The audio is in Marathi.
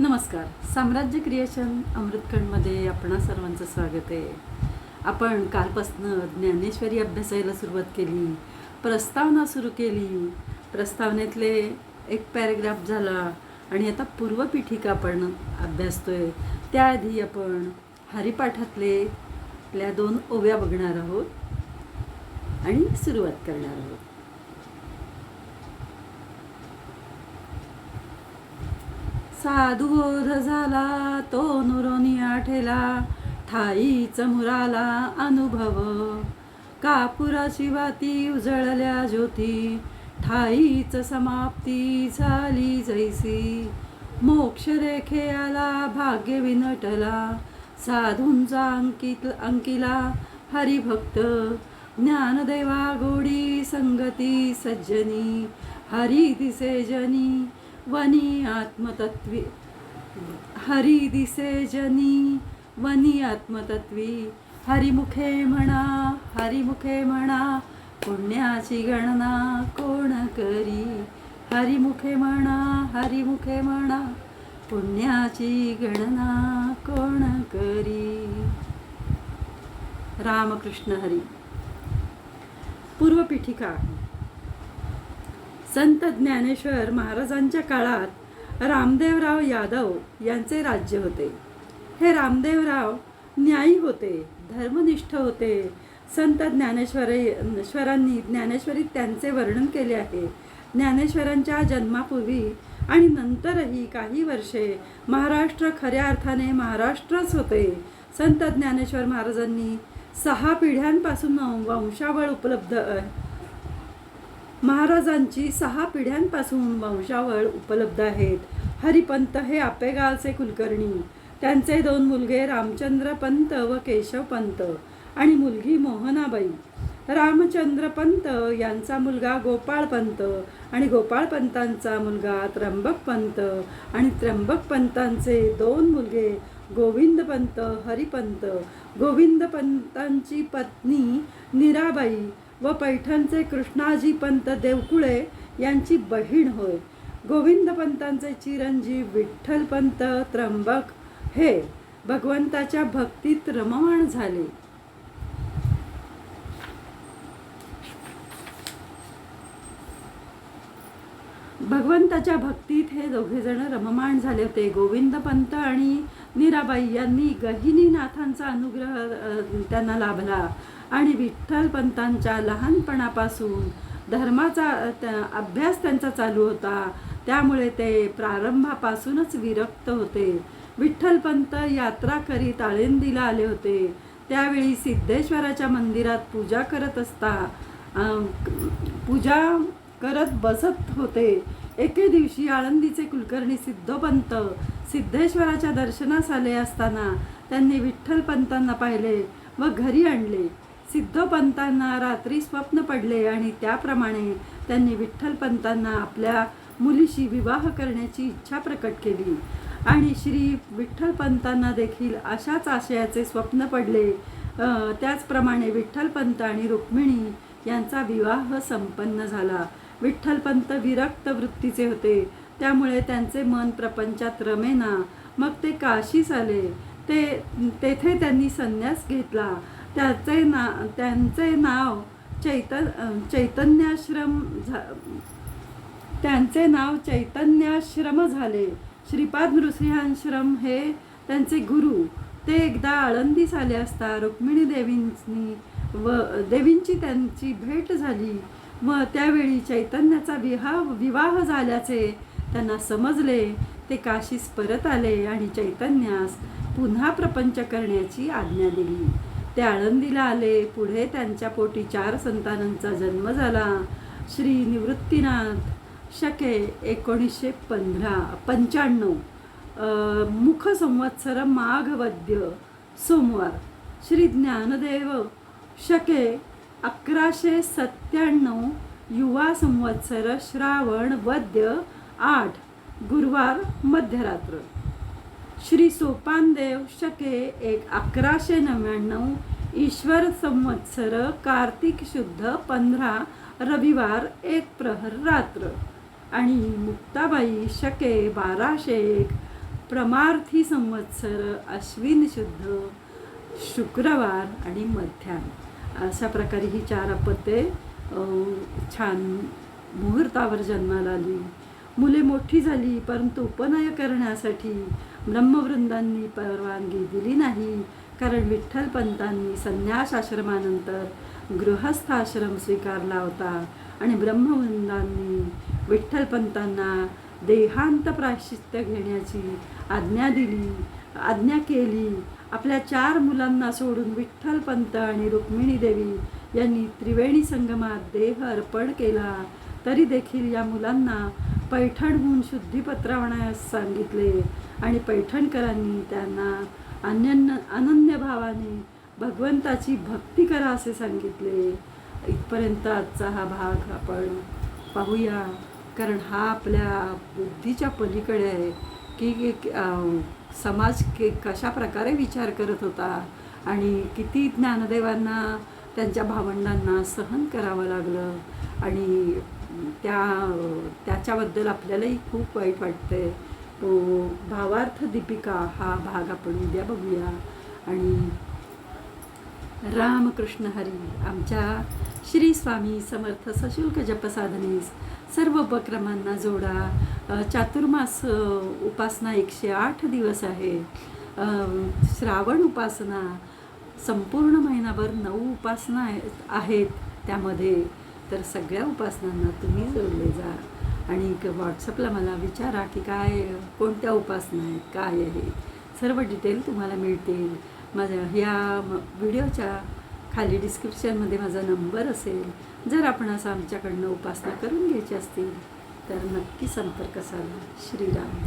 नमस्कार. साम्राज्य क्रिएशन अमृतखंडमध्ये आपणा सर्वांचं स्वागत आहे. आपण कालपासनं ज्ञानेश्वरी अभ्यासायला सुरुवात केली प्रस्तावना सुरू केली. प्रस्तावनेतले एक पॅरेग्राफ झाला आणि आता पूर्वपीठिका आपण अभ्यासतोय. त्याआधी आपण हरिपाठातले आपल्या दोन ओव्या बघणार आहोत आणि सुरुवात करणार आहोत. साधुबोध झाला तो नुरोनी आठेला ठाई मुराला अनुभव. कापुराची वाती उजळल्या ज्योती ठाईच समाप्ती झाली जैसी. मोक्ष रेखे आला भाग्य विनटला साधूंचा अंकित अंकिला हरिभक्त. ज्ञानदेवा गोडी संगती सज्जनी हरी दिसे जनी वनी आत्मतत्वी हरी दिसे जनी वनी आत्मतत्वी हरिमुखे म्हणा हरिमुखे म्हणा पुण्याची गणना कोण करी? हरिमुखे म्हणा हरिमुखे म्हणा पुण्याची गणना कोण करी? रामकृष्ण हरी पूर्वपीठिका. संत ज्ञानेश्वर महाराजांच्या काळात रामदेवराव यादव यांचे राज्य होते. हे रामदेवराव न्यायी होते धर्मनिष्ठ होते. संत ज्ञानेश्वरेश्वरांनी ज्ञानेश्वरी ज्ञानेश्वरीत त्यांचे वर्णन केले आहे. ज्ञानेश्वरांच्या जन्मापूर्वी आणि नंतरही काही वर्षे महाराष्ट्र खऱ्या अर्थाने महाराष्ट्रच होते. संत ज्ञानेश्वर महाराजांनी सहा पिढ्यांपासून वंशावळ उपलब्ध महाराजांची सहा पिढ्यांपासून वंशावळ उपलब्ध आहेत. हरिपंत हे आपेगावचे कुलकर्णी. त्यांचे दोन मुलगे रामचंद्र पंत व केशव पंत आणि मुलगी मोहनाबाई. रामचंद्र पंत यांचा मुलगा गोपाळ पंत आणि गोपाळ पंतांचा मुलगा त्र्यंबक पंत आणि त्र्यंबक पंतांचे दोन मुलगे गोविंद पंत हरिपंत. गोविंद पंतांची पत्नी नीराबाई व पैठणचे कृष्णाजी पंत देवकुळे यांची बहीण होय. गोविंद पंतांचे चिरंजीव विठ्ठल पंत त्र्यंबक हे भगवंताच्या भक्तीत रममाण झाले. भगवंताच्या भक्तीत हे दोघेजण रममाण झाले होते. गोविंद पंत आणि नीराबाई यांनी गहिनीनाथांचा अनुग्रह त्यांना लाभला. आणि विठ्ठलपंतांच्या लहानपणापासून धर्माचा त्या- अभ्यास त्यांचा चालू होता. त्यामुळे ते प्रारंभापासूनच विरक्त होते. विठ्ठलपंत यात्रा करीत आळंदीला आले होते. त्यावेळी सिद्धेश्वराच्या मंदिरात पूजा करत असता पूजा करत बसत होते. एके दिवशी आळंदीचे कुलकर्णी सिद्धोपंत सिद्धेश्वराच्या दर्शनास आले असताना त्यांनी विठ्ठलपंतांना पाहिले व घरी आणले. सिद्धपंतांना रात्री स्वप्न पडले आणि त्याप्रमाणे त्यांनी विठ्ठलपंतांना आपल्या मुलीशी विवाह करण्याची इच्छा प्रकट केली. आणि श्री विठ्ठलपंतांना देखील अशाच आशयाचे स्वप्न पडले. त्याचप्रमाणे विठ्ठलपंत आणि रुक्मिणी यांचा विवाह संपन्न झाला. विठ्ठलपंत विरक्त वृत्तीचे होते. त्यामुळे त्यांचे मन प्रपंचात रमेना. मग ते काशीस आले. ते तेथे त्यांनी संन्यास घेतला. त्याचे ना त्यांचे नाव चैतन चैतन्याश्रम झा त्यांचे नाव चैतन्याश्रम झाले. श्रीपाद नृसिंहाश्रम हे त्यांचे गुरु. ते एकदा आळंदीस आले असता रुक्मिणी देवींनी व देवींची त्यांची भेट झाली. व त्यावेळी चैतन्याचा विवाह विवाह झाल्याचे त्यांना समजले. ते काशीस परत आले आणि चैतन्यास पुन्हा प्रपंच करण्याची आज्ञा दिली. ते आळंदीला आले. पुढे त्यांच्या पोटी चार संतानांचा जन्म झाला. श्री निवृत्तीनाथ शके एकोणीसशे पंधरा पंच्याण्णव. मुख संवत्सर माघवद्य सोमवार. श्री ज्ञानदेव शके अकराशे सत्त्याण्णव युवा संवत्सर श्रावण वद्य आठ. गुरुवार मध्यरात्र. श्री सोपानदेव शके एक अकराशे नव्याण्णव ईश्वर संवत्सर कार्तिक शुद्ध पंधरा रविवार एक प्रहर रात्र. आणि मुक्ताबाई शके बाराशे एक प्रमार्थी संवत्सर अश्विन शुद्ध शुक्रवार आणि मध्यान. अशा प्रकारे ही चार अपत्ये छान मुहूर्तावर जन्माला आली. मुले मोठी झाली परंतु उपनय करण्यासाठी ब्रह्मवृंदांनी परवानगी दिली नाही. कारण विठ्ठलपंतांनी संन्यासाश्रमानंतर संन्यास आश्रमानंतर गृहस्थ आश्रम स्वीकारला होता आणि ब्रह्मवृंदांनी विठ्ठलपंतांना देहांत प्रायश्चित्य घेण्याची आज्ञा दिली आज्ञा केली. आपल्या चार मुलांना सोडून विठ्ठलपंत आणि रुक्मिणी देवी यांनी त्रिवेणी संगमात देह अर्पण केला. तरी देखील या मुलांना पैठणहून शुद्धीपत्रावण्यास सांगितले. आणि पैठणकरांनी त्यांना अन्य अनन्य भावाने भगवंताची भक्ती करा असे सांगितले. इथपर्यंत आजचा हा भाग आपण पाहूया. कारण हा आपल्या बुद्धीच्या पलीकडे आहे. की समाज के कशा प्रकारे विचार करत होता आणि किती ज्ञानदेवांना त्यांच्या भावंडांना सहन करावं लागलं. आणि त्या त्याच्याबद्दल आपल्यालाही खूप वाईट वाटतंय. तो भावार्थ दीपिका हा भाग आपण उद्या बघूया. आणि रामकृष्ण हरी आमच्या श्री स्वामी समर्थ सशुल्क जपसाधनेस सर्व उपक्रमांना जोडा. चातुर्मास उपासना एकशे आठ दिवस आहे. श्रावण उपासना संपूर्ण महिनाभर नऊ उपासना आहेत- आहेत त्यामध्ये. तर सगळ्या उपासनांना तुम्ही जोडले जा. आणि क- व्हॉट्सअपला मला विचारा की काय कोणत्या उपासना आहेत काय आहे? सर्व डिटेल तुम्हाला मिळतील. माझ्या ह्या व्हिडिओच्या खाली डिस्क्रिप्शनमध्ये माझा नंबर असेल. जर आपण असं आमच्याकडनं उपासना करून घ्यायची असतील तर नक्की संपर्क साधा. श्रीराम